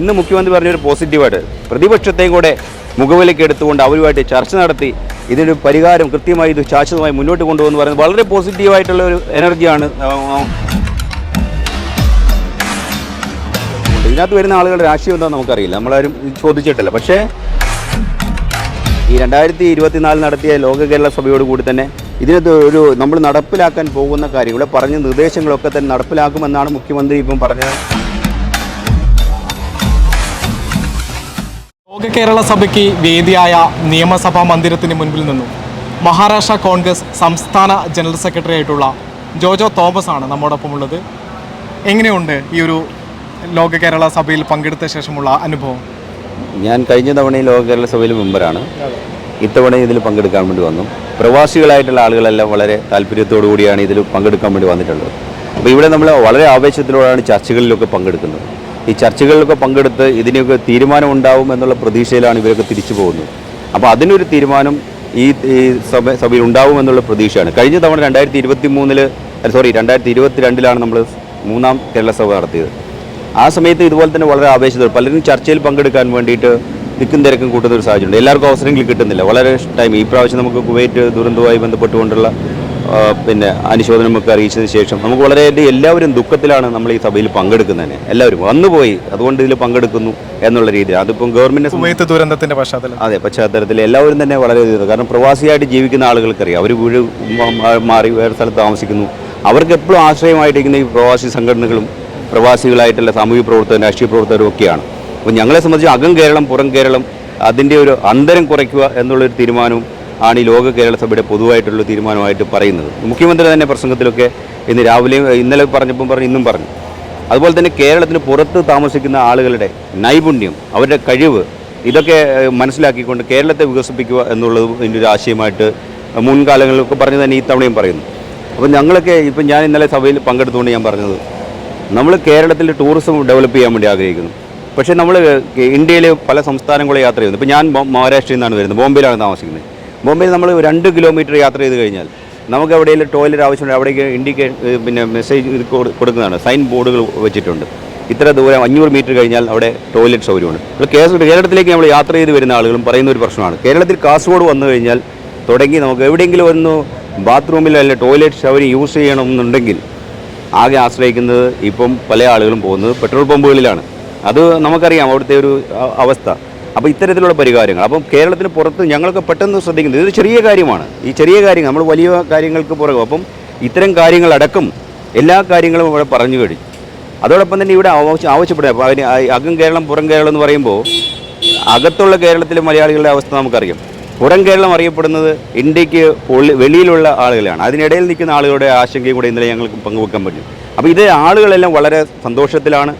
ഇന്ന് മുഖ്യമന്ത്രി പറഞ്ഞൊരു പോസിറ്റീവായിട്ട് പ്രതിപക്ഷത്തെയും കൂടെ മുഖവിലേക്ക് എടുത്തുകൊണ്ട് അവരുമായിട്ട് ചർച്ച നടത്തി ഇതിനൊരു പരിഹാരം കൃത്യമായി ഇത് ശാശ്വതമായി മുന്നോട്ട് കൊണ്ടുപോകുന്നു പറയുന്നത് വളരെ പോസിറ്റീവായിട്ടുള്ള ഒരു എനർജിയാണ്. ഇതിനകത്ത് വരുന്ന ആളുകളുടെ രാഷ്ട്രീയം എന്താണെന്ന് നമുക്കറിയില്ല. നമ്മളാരും ചോദിച്ചിട്ടില്ല. പക്ഷേ ഈ രണ്ടായിരത്തി ഇരുപത്തിനാല് നടത്തിയ ലോക കേരള സഭയോട് കൂടി തന്നെ ഇതിനകത്ത് ഒരു നമ്മൾ നടപ്പിലാക്കാൻ പോകുന്ന കാര്യം ഇവിടെ പറഞ്ഞ നിർദ്ദേശങ്ങളൊക്കെ തന്നെ നടപ്പിലാക്കുമെന്നാണ് മുഖ്യമന്ത്രി ഇപ്പം പറഞ്ഞത്. ലോക കേരള സഭയ്ക്ക് വേദിയായ നിയമസഭാ മന്ദിരത്തിന് മുൻപിൽ നിന്നും മഹാരാഷ്ട്ര കോൺഗ്രസ് സംസ്ഥാന ജനറൽ സെക്രട്ടറി ആയിട്ടുള്ള ജോജോ തോമസ് ആണ് നമ്മോടൊപ്പം ഉള്ളത്. എങ്ങനെയുണ്ട് ഈ ഒരു ലോക കേരള സഭയിൽ പങ്കെടുത്ത ശേഷമുള്ള അനുഭവം? ഞാൻ കഴിഞ്ഞ തവണ ഈ ലോക കേരള സഭയിൽ മെമ്പറാണ്. ഇത്തവണ ഇതിൽ പങ്കെടുക്കാൻ വേണ്ടി വന്നു. പ്രവാസികളായിട്ടുള്ള ആളുകളെല്ലാം വളരെ താല്പര്യത്തോടു കൂടിയാണ് ഇതിൽ പങ്കെടുക്കാൻ വേണ്ടി വന്നിട്ടുള്ളത്. അപ്പോൾ ഇവിടെ നമ്മൾ വളരെ ആവേശത്തിലൂടെയാണ് ചർച്ചകളിലൊക്കെ പങ്കെടുക്കുന്നത്. ഈ ചർച്ചകളിലൊക്കെ പങ്കെടുത്ത് ഇതിനൊക്കെ തീരുമാനം ഉണ്ടാവും എന്നുള്ള പ്രതീക്ഷയിലാണ് ഇവരൊക്കെ തിരിച്ചു പോകുന്നത്. അപ്പോൾ അതിനൊരു തീരുമാനം ഈ സഭ സഭയിൽ ഉണ്ടാവും എന്നുള്ള പ്രതീക്ഷയാണ്. കഴിഞ്ഞ തവണ രണ്ടായിരത്തി ഇരുപത്തി മൂന്നിൽ സോറി രണ്ടായിരത്തി ഇരുപത്തി രണ്ടിലാണ് നമ്മൾ മൂന്നാം കേരള സഭ നടത്തിയത്. ആ സമയത്ത് ഇതുപോലെ തന്നെ വളരെ ആവേശത്തോടെ പലരും ചർച്ചയിൽ പങ്കെടുക്കാൻ വേണ്ടിയിട്ട് തിക്കും തിരക്കും കൂട്ടുന്ന ഒരു സാഹചര്യമുണ്ട്. എല്ലാവർക്കും അവസരങ്ങൾ കിട്ടുന്നില്ല. വളരെ ടൈം. ഈ പ്രാവശ്യം നമുക്ക് കുവൈറ്റ് ദുരന്തവുമായി ബന്ധപ്പെട്ടുകൊണ്ടുള്ള പിന്നെ അനുശോചനമൊക്കെ അറിയിച്ചതിന് ശേഷം നമുക്ക് വളരെയധികം എല്ലാവരും ദുഃഖത്തിലാണ് നമ്മൾ ഈ സഭയിൽ പങ്കെടുക്കുന്നതിന്. എല്ലാവരും വന്നുപോയി അതുകൊണ്ട് ഇതിൽ പങ്കെടുക്കുന്നു എന്നുള്ള രീതിയിൽ. അതിപ്പം ഗവൺമെന്റ് ദുരന്തത്തിന്റെ പശ്ചാത്തലം അതെ പശ്ചാത്തലത്തിൽ എല്ലാവരും തന്നെ വളരെ കാരണം പ്രവാസിയായിട്ട് ജീവിക്കുന്ന ആളുകൾക്കറിയാം അവർ വീട് മാറി വേറെ സ്ഥലത്ത് താമസിക്കുന്നു. അവർക്ക് എപ്പോഴും ആശ്രയമായിട്ടിരിക്കുന്ന ഈ പ്രവാസി സംഘടനകളും പ്രവാസികളായിട്ടുള്ള സാമൂഹ്യ പ്രവർത്തകരും രാഷ്ട്രീയ പ്രവർത്തകരും ഒക്കെയാണ്. അപ്പോൾ ഞങ്ങളെ സംബന്ധിച്ച് അകം കേരളം പുറം കേരളം അതിന്റെ ഒരു അന്തരം കുറയ്ക്കുക എന്നുള്ളൊരു തീരുമാനവും ആണ് ഈ ലോക കേരള സഭയുടെ പൊതുവായിട്ടുള്ള തീരുമാനമായിട്ട് പറയുന്നത്. മുഖ്യമന്ത്രി തന്നെ പ്രസംഗത്തിലൊക്കെ ഇന്ന് രാവിലെ ഇന്നലെ പറഞ്ഞപ്പം പറഞ്ഞു ഇന്നും പറഞ്ഞു. അതുപോലെ തന്നെ കേരളത്തിന് പുറത്ത് താമസിക്കുന്ന ആളുകളുടെ നൈപുണ്യം അവരുടെ കഴിവ് ഇതൊക്കെ മനസ്സിലാക്കിക്കൊണ്ട് കേരളത്തെ വികസിപ്പിക്കുക എന്നുള്ളത് ഇതിന്റെ ഒരു ആശയമായിട്ട് മുൻകാലങ്ങളിലൊക്കെ പറഞ്ഞു തന്നെ ഈ തവണയും പറയുന്നു. അപ്പോൾ ഞങ്ങളൊക്കെ ഇപ്പം ഞാൻ ഇന്നലെ സഭയിൽ പങ്കെടുത്തുകൊണ്ട് ഞാൻ പറഞ്ഞത് നമ്മൾ കേരളത്തിൽ ടൂറിസം ഡെവലപ്പ് ചെയ്യാൻ വേണ്ടി ആഗ്രഹിക്കുന്നു. പക്ഷേ നമ്മൾ ഇന്ത്യയിലെ പല സംസ്ഥാനങ്ങളെ യാത്ര ചെയ്യുന്നു. ഇപ്പോൾ ഞാൻ മഹാരാഷ്ട്രയിൽ നിന്നാണ് വരുന്നത് ബോംബെയിലാണ് താമസിക്കുന്നത്. ബോംബെയിൽ നമ്മൾ രണ്ട് കിലോമീറ്റർ യാത്ര ചെയ്ത് കഴിഞ്ഞാൽ നമുക്ക് എവിടെയെങ്കിലും ടോയ്ലറ്റ് ആവശ്യമുണ്ട് അവിടേക്ക് ഇൻഡിക്കേ പിന്നെ മെസ്സേജ് കൊടുക്കുന്നതാണ്. സൈൻ ബോർഡുകൾ വെച്ചിട്ടുണ്ട്. ഇത്ര ദൂരം അഞ്ഞൂറ് മീറ്റർ കഴിഞ്ഞാൽ അവിടെ ടോയ്ലറ്റ് സൗകര്യമുണ്ട്. ഇപ്പോൾ കേസ് കേരളത്തിലേക്ക് നമ്മൾ യാത്ര ചെയ്ത് വരുന്ന ആളുകളും പറയുന്ന ഒരു പ്രശ്നമാണ്. കേരളത്തിൽ കാസർഗോഡ് വന്നു കഴിഞ്ഞാൽ തുടങ്ങി നമുക്ക് എവിടെയെങ്കിലും ഒന്ന് ബാത്റൂമിൽ അല്ലെങ്കിൽ ടോയ്ലറ്റ് സൗകര്യം യൂസ് ചെയ്യണമെന്നുണ്ടെങ്കിൽ ആകെ ആശ്രയിക്കുന്നത് ഇപ്പം പല ആളുകളും പോകുന്നത് പെട്രോൾ പമ്പുകളിലാണ് അത് നമുക്കറിയാം അവിടുത്തെ ഒരു അവസ്ഥ. അപ്പോൾ ഇത്തരത്തിലുള്ള പരിഹാരങ്ങൾ. അപ്പം കേരളത്തിന് പുറത്ത് ഞങ്ങൾക്ക് പെട്ടെന്ന് ശ്രദ്ധിക്കുന്നത് ഇതൊരു ചെറിയ കാര്യമാണ്. ഈ ചെറിയ കാര്യങ്ങൾ നമ്മൾ വലിയ കാര്യങ്ങൾക്ക് പുറകും. അപ്പം ഇത്തരം കാര്യങ്ങളടക്കം എല്ലാ കാര്യങ്ങളും ഇവിടെ പറഞ്ഞു കഴിഞ്ഞു അതോടൊപ്പം തന്നെ ഇവിടെ ആവശ്യം ആവശ്യപ്പെടുക. അപ്പോൾ അതിന് അകം കേരളം പുറം കേരളം എന്ന് പറയുമ്പോൾ അകത്തുള്ള കേരളത്തിലെ മലയാളികളുടെ അവസ്ഥ നമുക്കറിയാം. പുറം കേരളം അറിയപ്പെടുന്നത് ഇന്ത്യയ്ക്ക് വെളിയിലുള്ള ആളുകളാണ് അതിനിടയിൽ നിൽക്കുന്ന ആളുകളുടെ ആശങ്കയും കൂടെ ഇന്നലെ ഞങ്ങൾക്ക് പങ്കുവെക്കാൻ പറ്റും. അപ്പോൾ ഇത് ആളുകളെല്ലാം വളരെ സന്തോഷത്തിലാണ്.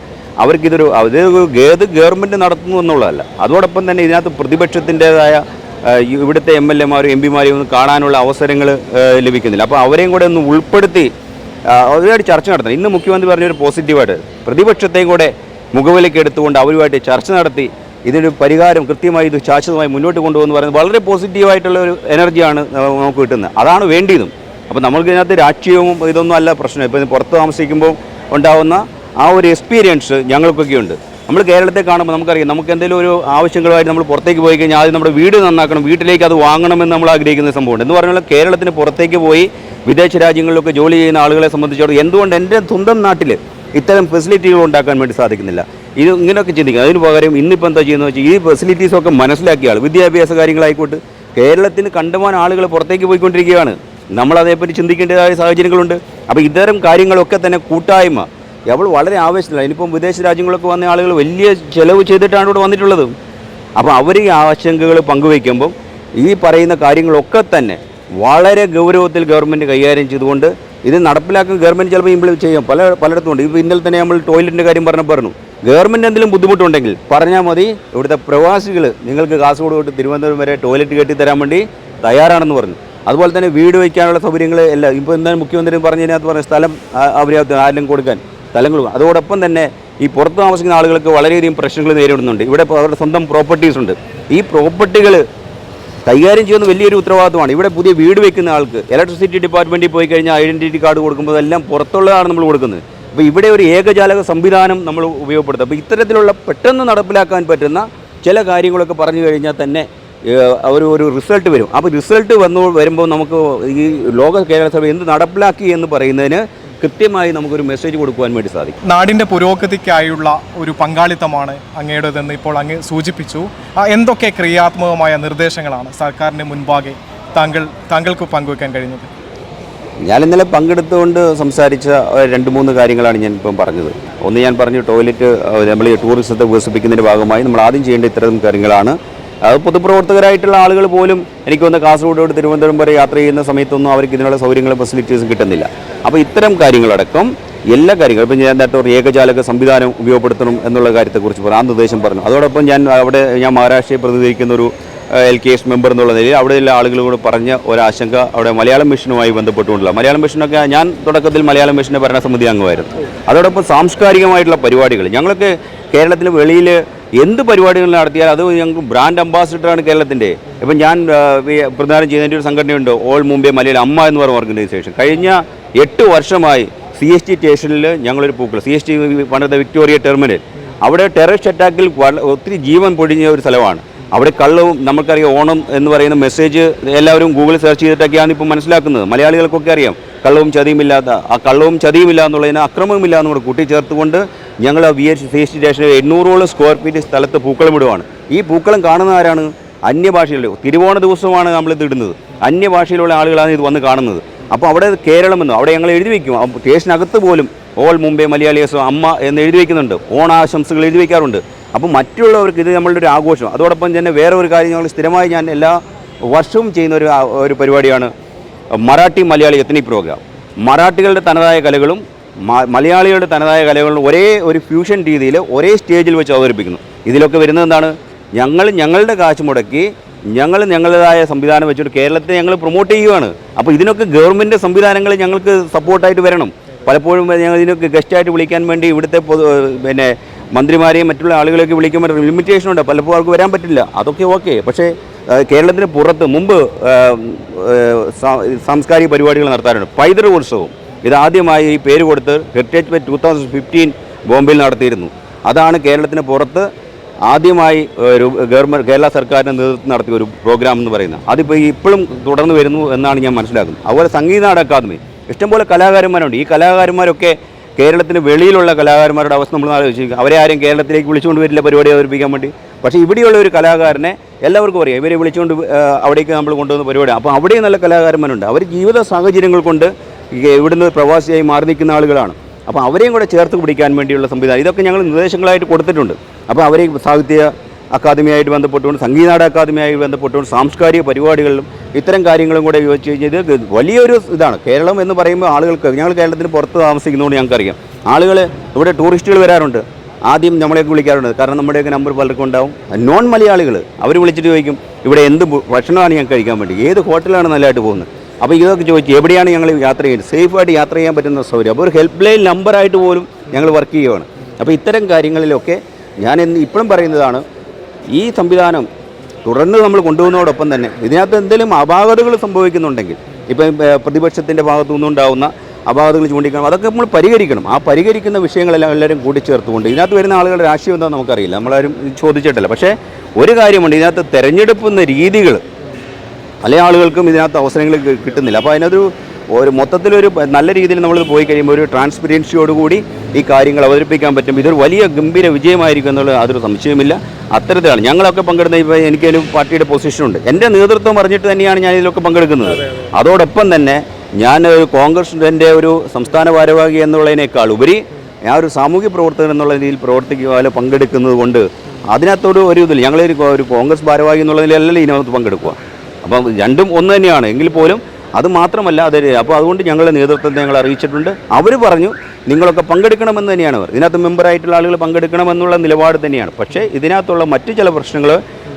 അവർക്കിതൊരു അത് ഏത് ഗവൺമെന്റ് നടത്തുന്നു എന്നുള്ളതല്ല. അതോടൊപ്പം തന്നെ ഇതിനകത്ത് പ്രതിപക്ഷത്തിന്റേതായ ഇവിടുത്തെ എം എൽ എമാരും എം പിമാരെയും ഒന്ന് കാണാനുള്ള അവസരങ്ങൾ ലഭിക്കുന്നില്ല. അപ്പോൾ അവരെയും കൂടെ ഒന്ന് ഉൾപ്പെടുത്തി ഒരുപാട് ചർച്ച നടത്തണം. ഇന്ന് മുഖ്യമന്ത്രി പറഞ്ഞൊരു പോസിറ്റീവായിട്ട് പ്രതിപക്ഷത്തെയും കൂടെ മുഖവിലേക്ക് എടുത്തുകൊണ്ട് അവരുമായിട്ട് ചർച്ച നടത്തി ഇതിനൊരു പരിഹാരം കൃത്യമായി ഇത് ശാശ്വതമായി മുന്നോട്ട് കൊണ്ടുപോകുമെന്ന് പറയുന്നത് വളരെ പോസിറ്റീവായിട്ടുള്ള ഒരു എനർജിയാണ് നമുക്ക് കിട്ടുന്നത്. അതാണ് വേണ്ടിയതും. അപ്പോൾ നമ്മൾക്ക് ഇതിനകത്ത് രാഷ്ട്രീയവും ഇതൊന്നും അല്ല പ്രശ്നം. ഇപ്പോൾ പുറത്ത് താമസിക്കുമ്പോൾ ഉണ്ടാവുന്ന ആ ഒരു എക്സ്പീരിയൻസ് ഞങ്ങൾക്കൊക്കെ ഉണ്ട് നമ്മൾ കേരളത്തെ കാണുമ്പോൾ നമുക്കറിയാം നമുക്ക് എന്തെങ്കിലും ഒരു ആവശ്യങ്ങളുമായിട്ട് നമ്മൾ പുറത്തേക്ക് പോയി കഴിഞ്ഞാൽ ആദ്യം നമ്മുടെ വീട് നന്നാക്കണം വീട്ടിലേക്ക് അത് വാങ്ങണമെന്ന് നമ്മൾ ആഗ്രഹിക്കുന്ന സംഭവമുണ്ട്. എന്ന് പറഞ്ഞാൽ കേരളത്തിന് പുറത്തേക്ക് പോയി വിദേശ രാജ്യങ്ങളിലൊക്കെ ജോലി ചെയ്യുന്ന ആളുകളെ സംബന്ധിച്ചിടത്തോളം എന്തുകൊണ്ട് എന്റെ സ്വന്തം നാട്ടിൽ ഇത്തരം ഫെസിലിറ്റികൾ ഉണ്ടാക്കാൻ വേണ്ടി സാധിക്കുന്നില്ല? ഇത് ഇങ്ങനെയൊക്കെ ചിന്തിക്കുക. അതിന് പകരം ഇന്നിപ്പോൾ എന്താ ചെയ്യുന്നത് വെച്ചാൽ ഈ ഫെസിലിറ്റീസൊക്കെ മനസ്സിലാക്കിയ ആൾ വിദ്യാഭ്യാസ കാര്യങ്ങളായിക്കോട്ടെ കേരളത്തിന് കണ്ടുമാൻ ആളുകൾ പുറത്തേക്ക് പോയിക്കൊണ്ടിരിക്കുകയാണ്. നമ്മൾ അതേപ്പറ്റി ചിന്തിക്കേണ്ടതായ സാഹചര്യങ്ങളുണ്ട്. അപ്പോൾ ഇത്തരം കാര്യങ്ങളൊക്കെ തന്നെ കൂട്ടായ്മ അവൾ വളരെ ആവശ്യമില്ല ഇനിയിപ്പം വിദേശ രാജ്യങ്ങളൊക്കെ വന്ന ആളുകൾ വലിയ ചിലവ് ചെയ്തിട്ടാണ് ഇവിടെ വന്നിട്ടുള്ളത്. അപ്പോൾ അവർ ഈ ആശങ്കകൾ പങ്കുവയ്ക്കുമ്പം ഈ പറയുന്ന കാര്യങ്ങളൊക്കെ തന്നെ വളരെ ഗൗരവത്തിൽ ഗവൺമെന്റ് കൈകാര്യം ചെയ്തുകൊണ്ട് ഇത് നടപ്പിലാക്കാൻ ഗവൺമെന്റ് ചിലപ്പോൾ ഇംപ്ലിമെന്റ് ചെയ്യാം. പല പലയിടത്തും ഉണ്ട്. ഇപ്പോൾ ഇന്നലെ തന്നെ നമ്മൾ ടോയ്ലറ്റിന്റെ കാര്യം പറഞ്ഞു പറഞ്ഞു. ഗവൺമെന്റ് എന്തെങ്കിലും ബുദ്ധിമുട്ടുണ്ടെങ്കിൽ പറഞ്ഞാൽ മതി. ഇവിടുത്തെ പ്രവാസികൾ നിങ്ങൾക്ക് കാസർഗോഡ് തൊട്ട് തിരുവനന്തപുരം വരെ ടോയ്ലറ്റ് കെട്ടി തരാൻ വേണ്ടി തയ്യാറാണെന്ന് പറഞ്ഞു. അതുപോലെ തന്നെ വീട് വയ്ക്കാനുള്ള സൗകര്യങ്ങൾ എല്ലാം. ഇപ്പോൾ എന്തായാലും മുഖ്യമന്ത്രി പറഞ്ഞതിനകത്ത് പറഞ്ഞ സ്ഥലം അവരെ ആരെങ്കിലും കൊടുക്കാൻ. സ്ഥലങ്ങൾ അതോടൊപ്പം തന്നെ ഈ പുറത്ത് താമസിക്കുന്ന ആളുകൾക്ക് വളരെയധികം പ്രശ്നങ്ങൾ നേരിടുന്നുണ്ട്. ഇവിടെ അവരുടെ സ്വന്തം പ്രോപ്പർട്ടീസ് ഉണ്ട്. ഈ പ്രോപ്പർട്ടികൾ കൈകാര്യം ചെയ്യുന്ന വലിയൊരു ഉത്തരവാദിത്വമാണ്. ഇവിടെ പുതിയ വീട് വെക്കുന്ന ആൾക്ക് ഇലക്ട്രിസിറ്റി ഡിപ്പാർട്ട്മെന്റിൽ പോയി കഴിഞ്ഞാൽ ഐഡന്റിറ്റി കാർഡ് കൊടുക്കുമ്പോൾ എല്ലാം പുറത്തുള്ളതാണ് നമ്മൾ കൊടുക്കുന്നത്. അപ്പോൾ ഇവിടെ ഒരു ഏകജാലക സംവിധാനം നമ്മൾ ഉപയോഗപ്പെടുത്തുക അപ്പോൾ ഇത്തരത്തിലുള്ള പെട്ടെന്ന് നടപ്പിലാക്കാൻ പറ്റുന്ന ചില കാര്യങ്ങളൊക്കെ പറഞ്ഞു കഴിഞ്ഞാൽ തന്നെ അവർ ഒരു ഒരു റിസൾട്ട് വരും. അപ്പോൾ റിസൾട്ട് വന്നു വരുമ്പോൾ നമുക്ക് ഈ ലോക കേരള സഭ എന്ത് നടപ്പിലാക്കി എന്ന് പറയുന്നതിന് കൃത്യമായി നമുക്കൊരു മെസ്സേജ് കൊടുക്കുവാൻ വേണ്ടി സാധിക്കും. നാടിന്റെ പുരോഗതിക്കായുള്ള ഒരു പങ്കാളിത്തമാണ് അങ്ങയുടേതെന്ന് ഇപ്പോൾ അങ്ങ് സൂചിപ്പിച്ചു. എന്തൊക്കെ ക്രിയാത്മകമായ നിർദ്ദേശങ്ങളാണ് സർക്കാരിന്റെ മുൻപാകെ താങ്കൾ താങ്കൾക്ക് പങ്കുവെക്കാൻ കഴിഞ്ഞത്? ഞാൻ ഇന്നലെ പങ്കെടുത്തുകൊണ്ട് സംസാരിച്ച രണ്ട് മൂന്ന് കാര്യങ്ങളാണ് ഞാൻ ഇപ്പം പറഞ്ഞത്. ഒന്ന് ഞാൻ പറഞ്ഞു ടോയ്ലറ്റ് നമ്മൾ ടൂറിസത്തെ വികസിപ്പിക്കുന്നതിന്റെ ഭാഗമായി നമ്മൾ ആദ്യം ചെയ്യേണ്ട ഇത്തരം കാര്യങ്ങളാണ്. അത് പൊതുപ്രവർത്തകരായിട്ടുള്ള ആളുകൾ പോലും എനിക്ക് വന്ന് കാസർഗോഡ് തൊട്ട് തിരുവനന്തപുരം വരെ യാത്ര ചെയ്യുന്ന സമയത്തൊന്നും അവർക്ക് ഇതിനുള്ള സൗകര്യങ്ങളും ഫെസിലിറ്റീസും കിട്ടുന്നില്ല. അപ്പോൾ ഇത്തരം കാര്യങ്ങളടക്കം എല്ലാ കാര്യങ്ങളും ഇപ്പം ഞാൻ നേരത്തെ ഏകജാലക സംവിധാനം ഉപയോഗപ്പെടുത്തണം എന്നുള്ള കാര്യത്തെക്കുറിച്ച് പറഞ്ഞു ആ നിർദ്ദേശം പറഞ്ഞു. അതോടൊപ്പം ഞാൻ അവിടെ ഞാൻ മഹാരാഷ്ട്രയെ പ്രതിനിധീകരിക്കുന്ന ഒരു എൽ കെ എസ് മെമ്പർ എന്നുള്ള നിലയിൽ അവിടെയുള്ള ആളുകളോട് പറഞ്ഞ ഒരാശങ്ക അവിടെ മലയാളം മിഷനുമായി ബന്ധപ്പെട്ടുകൊണ്ടുള്ള മലയാളം മിഷനൊക്കെ ഞാൻ തുടക്കത്തിൽ മലയാളം മിഷന്റെ ഭരണസമിതി അംഗമായിരുന്നു. അതോടൊപ്പം സാംസ്കാരികമായിട്ടുള്ള പരിപാടികൾ ഞങ്ങളൊക്കെ കേരളത്തിന് വെളിയിൽ എന്ത് പരിപാടികൾ നടത്തിയാൽ അത് ഞങ്ങൾക്ക് ബ്രാൻഡ് അംബാസിഡറാണ് കേരളത്തിന്റെ ഇപ്പം ഞാൻ പ്രധാനം ചെയ്യുന്നതിന്റെ ഒരു സംഘടനയുണ്ട് ഓൾ മുംബൈ മലയാളം അമ്മ എന്ന് പറഞ്ഞ ഓർഗനൈസേഷൻ കഴിഞ്ഞ എട്ട് വർഷമായി സി എസ് ടി സ്റ്റേഷനിൽ ഞങ്ങളൊരു പൂക്കൾ സി എസ് ടി പണ്ടത്തെ വിക്ടോറിയ ടെർമിനൽ. അവിടെ ടെററിസ്റ്റ് അറ്റാക്കിൽ ഒത്തിരി ജീവൻ പൊടിഞ്ഞ ഒരു സ്ഥലമാണ്. അവിടെ കള്ളവും നമുക്കറിയാം ഓണം എന്ന് പറയുന്ന മെസ്സേജ് എല്ലാവരും ഗൂഗിളിൽ സെർച്ച് ചെയ്തിട്ടൊക്കെയാണ് ഇപ്പോൾ മനസ്സിലാക്കുന്നത്. മലയാളികൾക്കൊക്കെ അറിയാം കള്ളവും ചതിയുമില്ലാത്ത ആ കള്ളവും ചതിയുമില്ല എന്നുള്ളതിന് അക്രമവുമില്ല എന്നുകൂടെ കൂട്ടിച്ചേർത്തുകൊണ്ട് ഞങ്ങൾ ആ വി എച്ച് സി സ്റ്റേഷനിൽ എണ്ണൂറോളം സ്ക്വയർ ഫീറ്റ് സ്ഥലത്ത് പൂക്കളം ഇടുവാണ്. ഈ പൂക്കളം കാണുന്ന ആരാണ്? അന്യഭാഷയിലെ തിരുവോണ ദിവസമാണ് നമ്മളിത് ഇടുന്നത്. അന്യഭാഷയിലുള്ള ആളുകളാണ് ഇത് വന്ന് കാണുന്നത്. അപ്പോൾ അവിടെ കേരളമെന്ന് അവിടെ ഞങ്ങൾ എഴുതി വയ്ക്കും സ്റ്റേഷനകത്ത് പോലും ഓൾ മുംബൈ മലയാളീസ് അമ്മ എന്ന് എഴുതി വയ്ക്കുന്നുണ്ട് ഓണാശംസകൾ എഴുതി വയ്ക്കാറുണ്ട് അപ്പോൾ മറ്റുള്ളവർക്ക് ഇത് നമ്മളുടെ ഒരു ആഘോഷം. അതോടൊപ്പം തന്നെ വേറെ ഒരു കാര്യം ഞങ്ങൾ സ്ഥിരമായി ഞാൻ എല്ലാ വർഷവും ചെയ്യുന്ന ഒരു ഒരു പരിപാടിയാണ് മറാഠി മലയാളി എത്തനിക് പ്രോഗ്രാം മറാഠികളുടെ തനതായ കലകളും മലയാളികളുടെ തനതായ കലകൾ ഒരേ ഒരു ഫ്യൂഷൻ രീതിയിൽ ഒരേ സ്റ്റേജിൽ വെച്ച് അവതരിപ്പിക്കുന്നു. ഇതിലൊക്കെ വരുന്നത് എന്താണ്? ഞങ്ങൾ ഞങ്ങളുടെ കാശ് മുടക്കി ഞങ്ങൾ ഞങ്ങളുടേതായ സംവിധാനം വെച്ചിട്ട് കേരളത്തെ ഞങ്ങൾ പ്രൊമോട്ട് ചെയ്യുകയാണ് അപ്പോൾ ഇതിനൊക്കെ ഗവൺമെന്റ് സംവിധാനങ്ങൾ ഞങ്ങൾക്ക് സപ്പോർട്ടായിട്ട് വരണം. പലപ്പോഴും ഞങ്ങൾ ഇതിനൊക്കെ ഗസ്റ്റായിട്ട് വിളിക്കാൻ വേണ്ടി ഇവിടുത്തെ പിന്നെ മന്ത്രിമാരെയും മറ്റുള്ള ആളുകളെയൊക്കെ വിളിക്കുമ്പോൾ ലിമിറ്റേഷൻ ഉണ്ട്. പലപ്പോഴും അവർക്ക് വരാൻ പറ്റില്ല. അതൊക്കെ ഓക്കെ പക്ഷേ കേരളത്തിന് പുറത്ത് മുമ്പ് സാംസ്കാരിക പരിപാടികൾ നടത്താറുണ്ട്. പൈതൃക ഉത്സവം ഇതാദ്യമായി ഈ പേര് കൊടുത്ത് heritage fest two thousand fifteen ബോംബെയിൽ നടത്തിയിരുന്നു. അതാണ് കേരളത്തിന് പുറത്ത് ആദ്യമായി ഒരു ഗവൺമെന്റ് കേരള സർക്കാരിന്റെ നേതൃത്വം നടത്തിയ ഒരു പ്രോഗ്രാം എന്ന് പറയുന്നത്. അതിപ്പോൾ ഇപ്പോഴും തുടർന്ന് വരുന്നു എന്നാണ് ഞാൻ മനസ്സിലാക്കുന്നത്. അതുപോലെ സംഗീതനാട് അക്കാദമി. ഇഷ്ടംപോലെ കലാകാരന്മാരുണ്ട്. ഈ കലാകാരന്മാരൊക്കെ കേരളത്തിന് വെളിയിലുള്ള കലാകാരന്മാരുടെ അവസ്ഥ നമ്മൾ ആലോചിക്കുക അവരെ ആരും കേരളത്തിലേക്ക് വിളിച്ചുകൊണ്ട് വരില്ല പരിപാടി അവതരിപ്പിക്കാൻ വേണ്ടി. പക്ഷേ ഇവിടെയുള്ള ഒരു കലാകാരനെ എല്ലാവർക്കും അറിയാം. ഇവരെ വിളിച്ചുകൊണ്ട് അവിടേക്ക് നമ്മൾ കൊണ്ടുവന്ന പരിപാടി. അപ്പോൾ അവിടെയും നല്ല കലാകാരന്മാരുണ്ട്. അവർ ജീവിത സാഹചര്യങ്ങൾ കൊണ്ട് ഇവിടുന്ന് പ്രവാസിയായി മാറി നിൽക്കുന്ന ആളുകളാണ്. അപ്പോൾ അവരെയും കൂടെ ചേർത്ത് പിടിക്കാൻ വേണ്ടിയുള്ള സംവിധാനം. ഇതൊക്കെ ഞങ്ങൾ നിർദ്ദേശങ്ങളായിട്ട് കൊടുത്തിട്ടുണ്ട്. അപ്പോൾ അവരെ സാഹിത്യ അക്കാദമിയായിട്ട് ബന്ധപ്പെട്ടുകൊണ്ട് സംഗീതനാട അക്കാദമിയായി ബന്ധപ്പെട്ടുകൊണ്ട് സാംസ്കാരിക പരിപാടികളിലും ഇത്തരം കാര്യങ്ങളും കൂടെ യോജിച്ച് കഴിഞ്ഞാൽ ഇത് വലിയൊരു ഇതാണ്. കേരളം എന്ന് പറയുമ്പോൾ ആളുകൾക്ക് ഞങ്ങൾ കേരളത്തിന് പുറത്ത് താമസിക്കുന്നതുകൊണ്ട് ഞങ്ങൾക്കറിയാം. ആളുകൾ ഇവിടെ ടൂറിസ്റ്റുകൾ വരാറുണ്ട്. ആദ്യം നമ്മളെയൊക്കെ വിളിക്കാറുണ്ട്. കാരണം നമ്മുടെയൊക്കെ നമ്പർ പലർക്കും ഉണ്ടാവും. നോൺ മലയാളികൾ അവർ വിളിച്ചിട്ട് ചോദിക്കും ഇവിടെ എന്ത് ഭക്ഷണമാണ് ഞാൻ കഴിക്കാൻ വേണ്ടി? ഏത് ഹോട്ടലാണ് നല്ലതായിട്ട് പോകുന്നത്? അപ്പോൾ ഇതൊക്കെ ചോദിച്ചു എവിടെയാണ് ഞങ്ങൾ യാത്ര ചെയ്യുന്നത്? സേഫായിട്ട് യാത്ര ചെയ്യാൻ പറ്റുന്ന സൗകര്യം. അപ്പോൾ ഒരു ഹെൽപ്പ് ലൈൻ നമ്പറായിട്ട് പോലും ഞങ്ങൾ വർക്ക് ചെയ്യുകയാണ് അപ്പോൾ ഇത്തരം കാര്യങ്ങളിലൊക്കെ ഞാൻ എന്ന് ഇപ്പോഴും പറയുന്നതാണ് ഈ സംവിധാനം തുടർന്ന് നമ്മൾ കൊണ്ടുപോകുന്നതോടൊപ്പം തന്നെ ഇതിനകത്ത് എന്തെങ്കിലും അപാകതകൾ സംഭവിക്കുന്നുണ്ടെങ്കിൽ ഇപ്പം പ്രതിപക്ഷത്തിന്റെ ഭാഗത്തു നിന്നുണ്ടാവുന്ന അപാകതകൾ ചൂണ്ടിക്കണം അതൊക്കെ നമ്മൾ പരിഹരിക്കണം. ആ പരിഹരിക്കുന്ന വിഷയങ്ങളെല്ലാം എല്ലാവരും കൂട്ടിച്ചേർത്തുകൊണ്ട് ഇതിനകത്ത് വരുന്ന ആളുകളുടെ രാഷ്ട്രീയം എന്താണെന്ന് നമുക്കറിയില്ല. നമ്മളാരും ചോദിച്ചിട്ടില്ല. പക്ഷേ ഒരു കാര്യമുണ്ട്. ഇതിനകത്ത് തിരഞ്ഞെടുപ്പുന്ന രീതികൾ പല ആളുകൾക്കും ഇതിനകത്ത് അവസരങ്ങൾ കിട്ടുന്നില്ല. അപ്പോൾ അതിനൊരു ഒരു മൊത്തത്തിലൊരു നല്ല രീതിയിൽ നമ്മൾ പോയി കഴിയുമ്പോൾ ഒരു ട്രാൻസ്പെറൻസിയോടുകൂടി ഈ കാര്യങ്ങൾ അവതരിപ്പിക്കാൻ പറ്റും. ഇതൊരു വലിയ ഗംഭീര വിജയമായിരിക്കും എന്നുള്ള അതൊരു സംശയമില്ല അത്തരത്തിലാണ്. ഞങ്ങളൊക്കെ പങ്കെടുക്കുന്ന ഇപ്പോൾ എനിക്കൊരു പാർട്ടിയുടെ പൊസിഷനുണ്ട് എന്റെ നേതൃത്വം പറഞ്ഞിട്ട് തന്നെയാണ് ഞാൻ ഇതിലൊക്കെ പങ്കെടുക്കുന്നത്. അതോടൊപ്പം തന്നെ ഞാൻ കോൺഗ്രസിന്റെ ഒരു സംസ്ഥാന ഭാരവാഹി എന്നുള്ളതിനേക്കാൾ ഉപരി ഞാൻ ഒരു സാമൂഹ്യ പ്രവർത്തകൻ എന്നുള്ള രീതിയിൽ പ്രവർത്തിക്കുക പങ്കെടുക്കുന്നത് കൊണ്ട് അതിനകത്തോട് ഒരു ഇതില്ല. ഞങ്ങളൊരു ഒരു കോൺഗ്രസ് ഭാരവാഹി എന്നുള്ള ഇതിനകത്ത് പങ്കെടുക്കുക. അപ്പം രണ്ടും ഒന്ന് തന്നെയാണ്. എങ്കിൽ പോലും അത് മാത്രമല്ല അത് അപ്പോൾ അതുകൊണ്ട് ഞങ്ങളുടെ നേതൃത്വത്തെ ഞങ്ങൾ അറിയിച്ചിട്ടുണ്ട്. അവർ പറഞ്ഞു നിങ്ങളൊക്കെ പങ്കെടുക്കണമെന്ന് തന്നെയാണ് ഇതിനകത്ത് മെമ്പറായിട്ടുള്ള ആളുകൾ പങ്കെടുക്കണമെന്നുള്ള നിലപാട് തന്നെയാണ്. പക്ഷേ ഇതിനകത്തുള്ള മറ്റ് ചില പ്രശ്നങ്ങൾ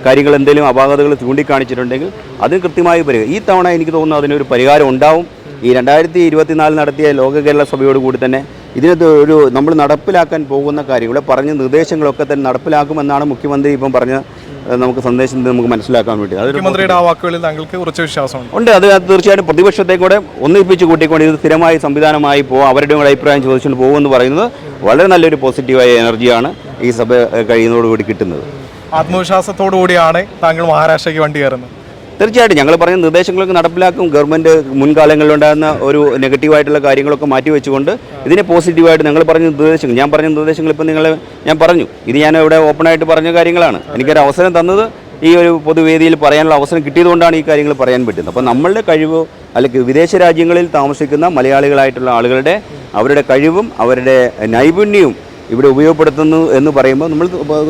കാര്യങ്ങൾ എന്തെങ്കിലും അപാകതകൾ ചൂണ്ടിക്കാണിച്ചിട്ടുണ്ടെങ്കിൽ അതിന് കൃത്യമായി പരിഹാരം ഈ തവണ എനിക്ക് തോന്നുന്നു അതിനൊരു പരിഹാരം ഉണ്ടാവും. ഈ രണ്ടായിരത്തി ഇരുപത്തിനാല് നടത്തിയ ലോക കേരള സഭയോട് കൂടി തന്നെ ഇതിനകത്ത് ഒരു നമ്മൾ നടപ്പിലാക്കാൻ പോകുന്ന കാര്യങ്ങൾ പറഞ്ഞ നിർദ്ദേശങ്ങളൊക്കെ തന്നെ നടപ്പിലാക്കുമെന്നാണ് മുഖ്യമന്ത്രി ഇപ്പം പറഞ്ഞ ഏഹ്, നമുക്ക് സന്ദേശം നമുക്ക് മനസ്സിലാക്കാൻ വേണ്ടി. മുഖ്യമന്ത്രിയുടെ ആ വാക്കുകളിൽ താങ്കൾക്ക് ഉറച്ച വിശ്വാസമുണ്ട്. ഉണ്ട്. അത് തീർച്ചയായിട്ടും പ്രതിപക്ഷത്തെ കൂടെ ഒന്നിപ്പിച്ച് കൂട്ടിക്കൊണ്ട് ഇത് സ്ഥിരമായി സംവിധാനമായി പോകും അവരുടെ കൂടെ അഭിപ്രായം ചോദിച്ചുകൊണ്ട് പോകുമെന്ന് പറയുന്നത് വളരെ നല്ലൊരു പോസിറ്റീവായ എനർജിയാണ് ഈ സഭ കഴിയുന്നതോടുകൂടി കിട്ടുന്നത്. ആത്മവിശ്വാസത്തോടു കൂടിയാണ് താങ്കൾ മഹാരാഷ്ട്രയ്ക്ക് വണ്ടി കയറുന്നത്. തീർച്ചയായിട്ടും ഞങ്ങൾ പറഞ്ഞ നിർദ്ദേശങ്ങളൊക്കെ നടപ്പിലാക്കും. ഗവൺമെന്റ് മുൻകാലങ്ങളിലുണ്ടാകുന്ന ഒരു നെഗറ്റീവായിട്ടുള്ള കാര്യങ്ങളൊക്കെ മാറ്റി വെച്ചുകൊണ്ട് ഇതിനെ പോസിറ്റീവായിട്ട് ഞങ്ങൾ പറഞ്ഞ നിർദ്ദേശങ്ങൾ ഞാൻ പറഞ്ഞ നിർദ്ദേശങ്ങൾ ഇപ്പം നിങ്ങൾ ഞാൻ പറഞ്ഞു. ഇത് ഞാൻ ഇവിടെ ഓപ്പണായിട്ട് പറഞ്ഞ കാര്യങ്ങളാണ്. എനിക്കൊരു അവസരം തന്നത് ഈ ഒരു പൊതുവേദിയിൽ പറയാനുള്ള അവസരം കിട്ടിയതുകൊണ്ടാണ് ഈ കാര്യങ്ങൾ പറയാൻ പറ്റുന്നത്. അപ്പോൾ നമ്മളുടെ കഴിവ് അല്ലെങ്കിൽ വിദേശ രാജ്യങ്ങളിൽ താമസിക്കുന്ന മലയാളികളായിട്ടുള്ള ആളുകളുടെ അവരുടെ കഴിവും അവരുടെ നൈപുണ്യവും ഇവിടെ ഉപയോഗപ്പെടുത്തുന്നു എന്ന് പറയുമ്പോൾ നമ്മൾ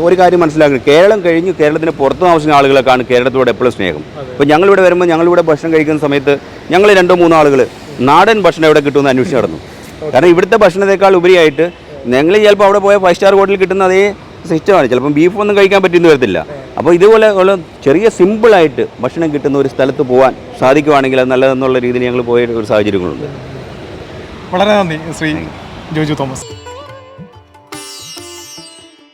ഒരു കാര്യം മനസ്സിലാക്കണം. കേരളം കഴിഞ്ഞ് കേരളത്തിന് പുറത്തു താമസിക്കുന്ന ആളുകളൊക്കെയാണ് കേരളത്തോട് എപ്പോഴും സ്നേഹം. അപ്പോൾ ഞങ്ങളിവിടെ വരുമ്പോൾ ഞങ്ങളിവിടെ ഭക്ഷണം കഴിക്കുന്ന സമയത്ത് ഞങ്ങൾ രണ്ടോ മൂന്നോ ആളുകൾ നാടൻ ഭക്ഷണം എവിടെ കിട്ടുമെന്ന് അന്വേഷിച്ച് നടന്നു. കാരണം ഇവിടുത്തെ ഭക്ഷണത്തെക്കാൾ ഉപരിയായിട്ട് ഞങ്ങൾ ചിലപ്പോൾ അവിടെ പോയ ഫൈവ് സ്റ്റാർ ഹോട്ടലിൽ കിട്ടുന്ന അതേ സിസ്റ്റമാണ്. ചിലപ്പം ബീഫ് ഒന്നും കഴിക്കാൻ പറ്റിയെന്ന് വരത്തില്ല. അപ്പോൾ ഇതുപോലെ ഉള്ള ചെറിയ സിമ്പിളായിട്ട് ഭക്ഷണം കിട്ടുന്ന ഒരു സ്ഥലത്ത് പോകാൻ സാധിക്കുവാണെങ്കിൽ അത് നല്ലതെന്നുള്ള രീതിയിൽ ഞങ്ങൾ പോയ ഒരു സാഹചര്യങ്ങളുണ്ട്. വളരെ നന്ദി ശ്രീ ജോജു തോമസ്.